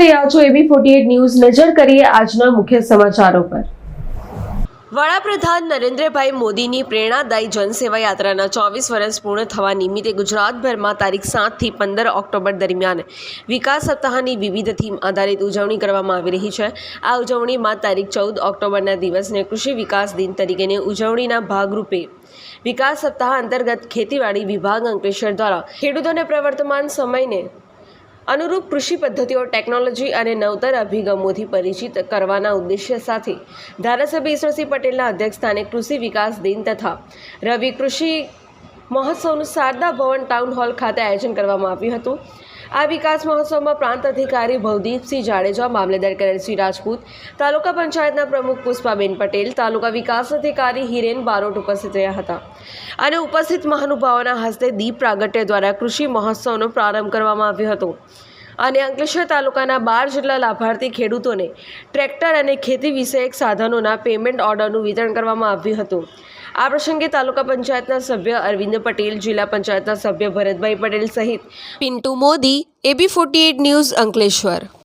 રહ્યા છો એબી forty news. નજર કરીએ આજના મુખ્ય સમાચારો પર. વડાપ્રધાન નરેન્દ્રભાઈ મોદીની પ્રેરણાદાયી જનસેવા યાત્રાના ચોવીસ વર્ષ પૂર્ણ થવા નિમિત્તે ગુજરાતભરમાં તારીખ સાતથી પંદર ઓક્ટોબર દરમિયાન વિકાસ સપ્તાહની વિવિધ થીમ આધારિત ઉજવણી કરવામાં આવી રહી છે. આ ઉજવણીમાં તારીખ ચૌદ ઓક્ટોબરના દિવસને કૃષિ વિકાસ દિન તરીકેની ઉજવણીના ભાગરૂપે વિકાસ સપ્તાહ અંતર્ગત ખેતીવાડી વિભાગ અંકલેશ્વર દ્વારા ખેડૂતોને પ્રવર્તમાન સમયને અનુરૂપ કૃષિ પદ્ધતિઓ, ટેકનોલોજી અને નવતર અભિગમોથી પરિચિત કરવાના ઉદ્દેશ્ય સાથે ધારાસભ્ય ઈશ્વરસિંહ પટેલના અધ્યક્ષસ્થાને કૃષિ વિકાસ દિન તથા રવિ કૃષિ મહોત્સવનું શારદા ભવન ટાઉન હોલ ખાતે આયોજન કરવામાં આવ્યું હતું. આ વિકાસ મહોત્સવમાં પ્રાંત અધિકારી ભવદીપસિંહ જાડેજા, મામલેદાર કરણસિંહ રાજપૂત, તાલુકા પંચાયતના પ્રમુખ પુષ્પાબેન પટેલ, તાલુકા વિકાસ અધિકારી હિરેન બારોટ ઉપસ્થિત રહ્યા હતા. અને ઉપસ્થિત મહાનુભાવોના હસ્તે દીપ પ્રાગટ્ય દ્વારા કૃષિ મહોત્સવનો પ્રારંભ કરવામાં આવ્યો હતો. અને અંકલેશ્વર તાલુકાના બાર જેટલા લાભાર્થી ખેડૂતોને ટ્રેક્ટર અને ખેતી વિષયક સાધનોના પેમેન્ટ ઓર્ડરનું વિતરણ કરવામાં આવ્યું હતું. આ પ્રસંગે તાલુકા પંચાયતના સભ્ય અરવિંદ પટેલ, જિલ્લા પંચાયતના સભ્ય ભરતભાઈ પટેલ સહિત Pintu Modi, AB forty news Ankleshwar.